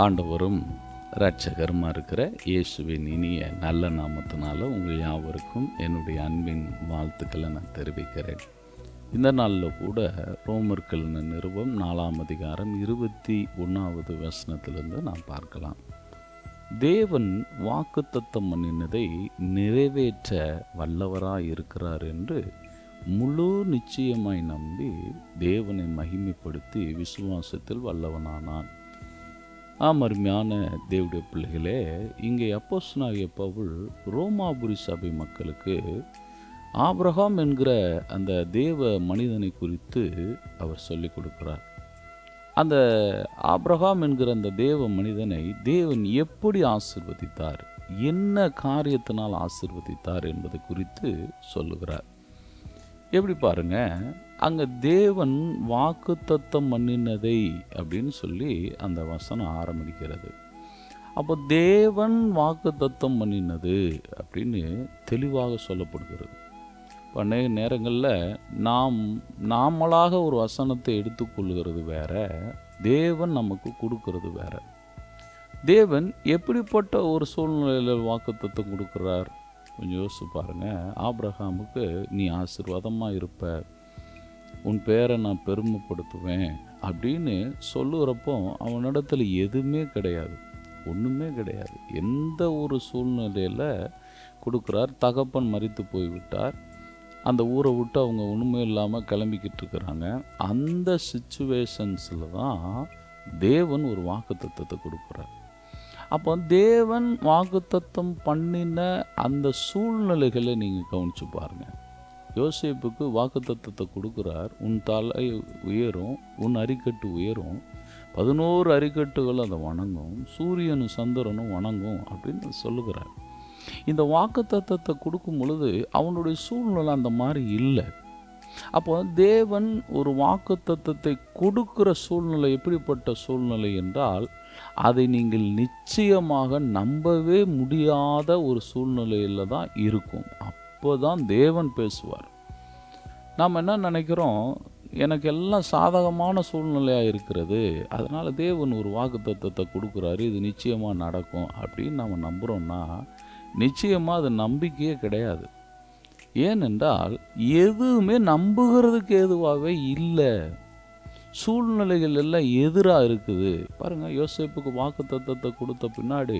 ஆண்டவரும் இரட்சகருமாக இருக்கிற இயேசுவின் இனிய நல்ல நாமத்தினால உங்கள் யாவருக்கும் என்னுடைய அன்பின் வாழ்த்துக்களை நான் தெரிவிக்கிறேன். இந்த நாளில் கூட ரோமர்கள் நிறுவம் நாலாம் அதிகாரம் இருபத்தி ஒன்றாவது வசனத்திலிருந்து நாம் பார்க்கலாம். தேவன் வாக்குத்தத்தம் பண்ணினதை நிறைவேற்ற வல்லவராக இருக்கிறார் என்று முழு நிச்சயமாய் நம்பி தேவனை மகிமைப்படுத்தி விசுவாசத்தில் வல்லவனானான். ஆம் அருமையான தேவடைய பிள்ளைகளே இங்கே அப்போஸ்னாகிய பவுல் ரோமாபுரி சபை மக்களுக்கு ஆப்ரஹாம் என்கிற அந்த தேவ மனிதனை குறித்து அவர் சொல்லிக் கொடுக்கிறார். அந்த ஆப்ரஹாம் என்கிற அந்த தேவ மனிதனை தேவன் எப்படி ஆசிர்வதித்தார் என்ன காரியத்தினால் ஆசிர்வதித்தார் என்பது குறித்து சொல்லுகிறார். எப்படி பாருங்க? அங்கே தேவன் வாக்குத்தத்தம் பண்ணினதை அப்படின்னு சொல்லி அந்த வசனம் ஆரம்பிக்கிறது. அப்போ தேவன் வாக்குத்தத்தம் பண்ணினது அப்படின்னு தெளிவாக சொல்லப்படுகிறது. அநேக நேரங்களில் நாம் நாமளாக ஒரு வசனத்தை எடுத்துக்கொள்கிறது வேற தேவன் நமக்கு கொடுக்கறது வேற. தேவன் எப்படிப்பட்ட ஒரு சூழ்நிலையில் வாக்குத்தத்தம் கொடுக்குறார்? கொஞ்சம் யோசிச்சு பாருங்கள் ஆப்ரஹாமுக்கு நீ ஆசீர்வாதமாக இருப்ப. உன் பேரை நான் பெருமைப்படுத்துவேன். அப்படின்னு சொல்லுகிறப்போ அவனிடத்தில் எதுவுமே கிடையாது. ஒன்றுமே கிடையாது. எந்த ஒரு சூழ்நிலையில் கொடுக்குறார் தகப்பன் மறித்து போய்விட்டார். அந்த ஊரை விட்டு அவங்க ஒன்றுமே இல்லாமல் கிளம்பிக்கிட்டு இருக்கிறாங்க. அந்த சுச்சுவேஷன்ஸில் தான் தேவன் ஒரு வாக்குத்தத்தத்தை கொடுக்குறார். அப்போ தேவன் வாக்குத்தத்தம் பண்ணின அந்த சூழ்நிலைகளை நீங்கள் கவனித்து பாருங்கள் யோசிப்புக்கு வாக்குத்தத்தத்தை கொடுக்குறார். உன் தலை உயரும் உன் அரிக்கட்டு உயரும். பதினோரு அரிக்கட்டுகள் அதை வணங்கும் சூரியனும் சந்திரனும் வணங்கும் அப்படின்னு சொல்லுகிறார். இந்த வாக்குத்தத்தத்தை கொடுக்கும் பொழுது அவனுடைய சூழ்நிலை அந்த மாதிரி இல்லை. அப்போ தேவன் ஒரு வாக்குத்தத்தத்தை கொடுக்கிற சூழ்நிலை எப்படிப்பட்ட சூழ்நிலை என்றால் அதை நீங்கள் நிச்சயமாக நம்பவே முடியாத ஒரு சூழ்நிலையில் தான் இருக்கும். அப்போ தான் தேவன் பேசுவார். நாம் என்ன நினைக்கிறோம்? எனக்கு எல்லாம் சாதகமான சூழ்நிலையாக இருக்கிறது. அதனால் தேவன் ஒரு வாக்குத்தத்தத்தை கொடுக்குறாரு. இது நிச்சயமாக நடக்கும் அப்படின்னு நம்ம நம்புகிறோம்னா நிச்சயமாக அது நம்பிக்கையே கிடையாது. ஏனென்றால் எதுவுமே நம்புகிறதுக்கு எதுவாகவே இல்லை. சூழ்நிலைகள் எல்லாம் எதிராக இருக்குது. பாருங்கள் யோசேப்புக்கு வாக்கு தத்தத்தை கொடுத்த பின்னாடி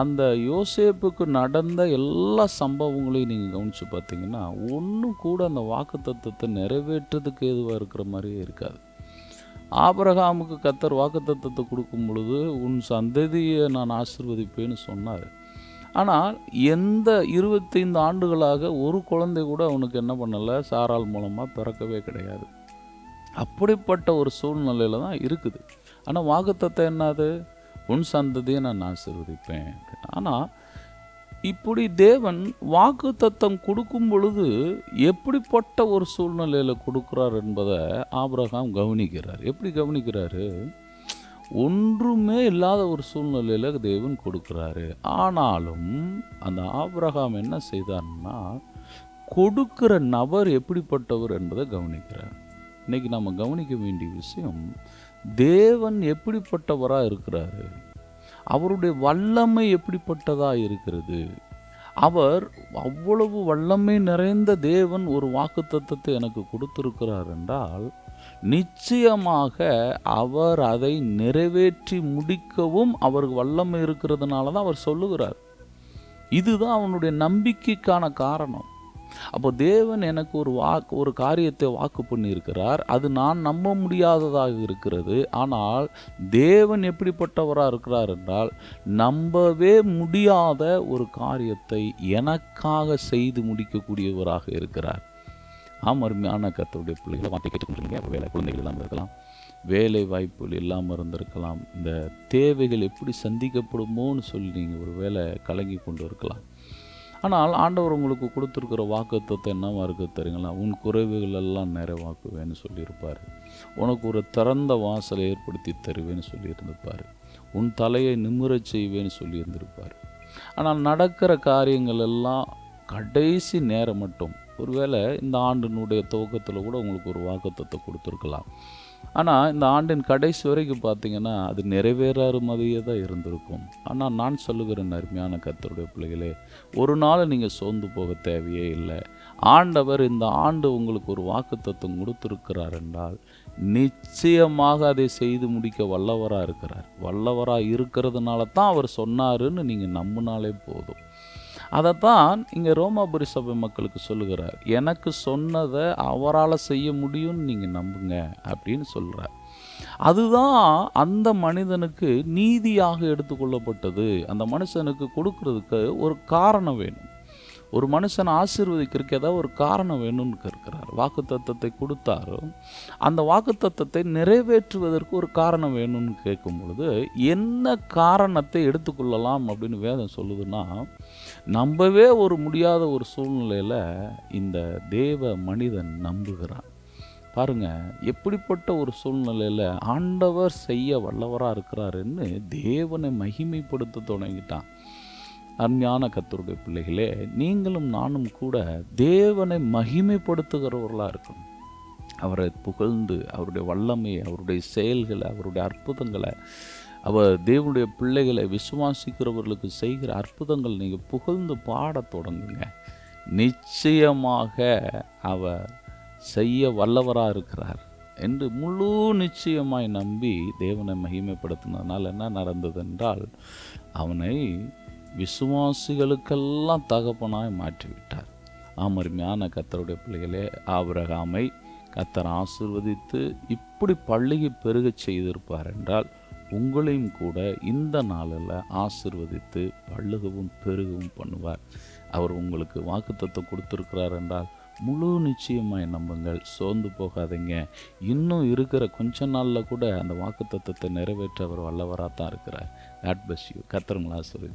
அந்த யோசேப்புக்கு நடந்த எல்லா சம்பவங்களையும் நீங்கள் கவனித்து பார்த்தீங்கன்னா ஒன்றும் கூட அந்த வாக்கு தத்துவத்தை நிறைவேற்றுறதுக்கு எதுவாக இருக்கிற மாதிரியே இருக்காது. ஆபரகாமுக்கு கத்தர் வாக்கு தத்துவத்தை கொடுக்கும் பொழுது உன் சந்ததியை நான் ஆசிர்வதிப்பேன்னு சொன்னார். ஆனால் எந்த இருபத்தைந்து ஆண்டுகளாக ஒரு குழந்தை கூட அவனுக்கு என்ன பண்ணலை? சாரால் மூலமாக பிறக்கவே கிடையாது. அப்படிப்பட்ட ஒரு சூழ்நிலையில் தான் இருக்குது. ஆனால் வாக்குத்தத்தை என்னது? உன் சந்ததியை நான் ஆசீர்வதிப்பேன் ஆனால் இப்படி தேவன் வாக்கு தத்தம் கொடுக்கும் பொழுது எப்படிப்பட்ட ஒரு சூழ்நிலையில் கொடுக்குறார் என்பதை ஆபிரகாம் கவனிக்கிறார். எப்படி கவனிக்கிறாரு? ஒன்றுமே இல்லாத ஒரு சூழ்நிலையில் தேவன் கொடுக்குறாரு. ஆனாலும் அந்த ஆபிரகாம் என்ன செய்தார்னா கொடுக்கிற நபர் எப்படிப்பட்டவர் என்பதை கவனிக்கிறார். இன்னைக்கு நம்ம கவனிக்க வேண்டிய விஷயம் தேவன் எப்படிப்பட்டவராக இருக்கிறாரு? அவருடைய வல்லமை எப்படிப்பட்டதாக இருக்கிறது? அவர் அவ்வளவு வல்லமை நிறைந்த தேவன் ஒரு வாக்குத்தத்தத்தை எனக்கு கொடுத்துருக்கிறார் என்றால் நிச்சயமாக அவர் அதை நிறைவேற்றி முடிக்கவும் அவருக்கு வல்லமை இருக்கிறதுனால தான் அவர் சொல்லுகிறார். இதுதான் அவனுடைய நம்பிக்கைக்கான காரணம். அப்போ தேவன் எனக்கு ஒரு வாக்கு ஒரு காரியத்தை வாக்கு பண்ணியிருக்கிறார். அது நான் நம்ப முடியாததாக இருக்கிறது. ஆனால் தேவன் எப்படிப்பட்டவராக இருக்கிறார் என்றால் நம்பவே முடியாத ஒரு காரியத்தை எனக்காக செய்து முடிக்கக்கூடியவராக இருக்கிறார். ஆம் அருமையான கத்தருடைய பிள்ளைகளை வார்த்தை கேட்டுக்கொண்டிருக்கீங்க. வேலை குழந்தைகள் இல்லாமல் இருக்கலாம். வேலை வாய்ப்புகள் இல்லாமல் இருந்திருக்கலாம். இந்த தேவைகள் எப்படி சந்திக்கப்படுமோன்னு சொல்லி நீங்கள் ஒரு வேலை கலங்கி கொண்டு இருக்கலாம். ஆனால் ஆண்டவர் உங்களுக்கு கொடுத்துருக்கிற வாக்குத்தத்தை என்னவா இருக்குது தெரியுங்களா? உன் குறைவுகள் எல்லாம் நிறைவாக்குவேன்னு சொல்லியிருப்பார். உனக்கு ஒரு திறந்த வாசலை ஏற்படுத்தி தருவேன்னு சொல்லியிருந்திருப்பார். உன் தலையை நிமிரச் செய்வேன்னு சொல்லியிருந்திருப்பார். ஆனால் நடக்கிற காரியங்கள் எல்லாம் கடைசி நேரம் மட்டும் ஒருவேளை இந்த ஆண்டினுடைய துவக்கத்தில் கூட உங்களுக்கு ஒரு வாக்குத்தத்தை கொடுத்துருக்கலாம். ஆனால் இந்த ஆண்டின் கடைசி வரைக்கும் பார்த்தீங்கன்னா அது நிறைவேறாறு மாதிரியே தான் இருந்திருக்கும். ஆனால் நான் சொல்லுகிறேன் அருமையான கத்தருடைய பிள்ளைகளே ஒரு நாள் நீங்கள் சோர்ந்து போக தேவையே இல்லை. ஆண்டவர் இந்த ஆண்டு உங்களுக்கு ஒரு வாக்குத்தத்தம் கொடுத்துருக்கிறார் என்றால் நிச்சயமாக அதை செய்து முடிக்க வல்லவராக இருக்கிறார். வல்லவராக இருக்கிறதுனால தான் அவர் சொன்னாருன்னு நீங்கள் நம்பினாலே போதும். அதைத்தான் இங்கே ரோமாபுரி சபை மக்களுக்கு சொல்லுகிறார் எனக்கு சொன்னதை அவரால் செய்ய முடியும்னு நீங்கள் நம்புங்க அப்படின்னு சொல்கிறார் அதுதான் அந்த மனிதனுக்கு நீதியாக எடுத்துக்கொள்ளப்பட்டது அந்த மனுஷனுக்கு கொடுக்கறதுக்கு ஒரு காரணம் வேணும். ஒரு மனுஷன் ஆசீர்வதிக்கிறதுக்கு ஏதாவது ஒரு காரணம் வேணும்னு கேட்கிறார். வாக்கு தத்துவத்தை கொடுத்தாரோ அந்த வாக்கு தத்துவத்தை நிறைவேற்றுவதற்கு ஒரு காரணம் வேணும்னு கேட்கும் பொழுது என்ன காரணத்தை எடுத்துக்கொள்ளலாம் அப்படின்னு வேதம் சொல்லுதுன்னா நம்பவே ஒரு முடியாத ஒரு சூழ்நிலையில் இந்த தேவ மனிதன் நம்புகிறான். பாருங்க எப்படிப்பட்ட ஒரு சூழ்நிலையில் ஆண்டவர் செய்ய வல்லவராக இருக்கிறாருன்னு தேவனை மகிமைப்படுத்த தொடங்கிட்டான். அருமையான கத்தருடைய பிள்ளைகளே நீங்களும் நானும் கூட தேவனை மகிமைப்படுத்துகிறவர்களாக இருக்கணும். அவரை புகழ்ந்து அவருடைய வல்லமையை அவருடைய செயல்களை அவருடைய அற்புதங்களை அவர் தேவனுடைய பிள்ளைகளை விசுவாசிக்கிறவர்களுக்கு செய்கிற அற்புதங்கள் நீங்கள் புகழ்ந்து பாடத் தொடங்குங்க. நிச்சயமாக அவர் செய்ய வல்லவராக இருக்கிறார் என்று முழு நிச்சயமாய் நம்பி தேவனை மகிமைப்படுத்தினதுனால் என்ன நடந்ததென்றால் அவனை விசுவாசிகளுக்கெல்லாம் தகப்பனாய் மாற்றிவிட்டார். ஆமருமையான கத்தருடைய பிள்ளைகளே ஆபிரகாமை கத்தர் ஆசிர்வதித்து இப்படி பள்ளியை பெருகச் செய்திருப்பார் என்றால் உங்களையும் கூட இந்த நாளில் ஆசிர்வதித்து பள்ளுகவும் பெருகவும் பண்ணுவார். அவர் உங்களுக்கு வாக்குத்தத்தை கொடுத்துருக்கிறார் என்றால் முழு நிச்சயமாய் நம்புங்கள் சோர்ந்து போகாதீங்க. இன்னும் இருக்கிற கொஞ்ச நாளில் கூட அந்த வாக்குத்தத்தத்தை நிறைவேற்ற அவர் வல்லவராக தான் இருக்கிறார் காட் பஸ் யூ கத்திரங்களா சொல்லியிருப்பார்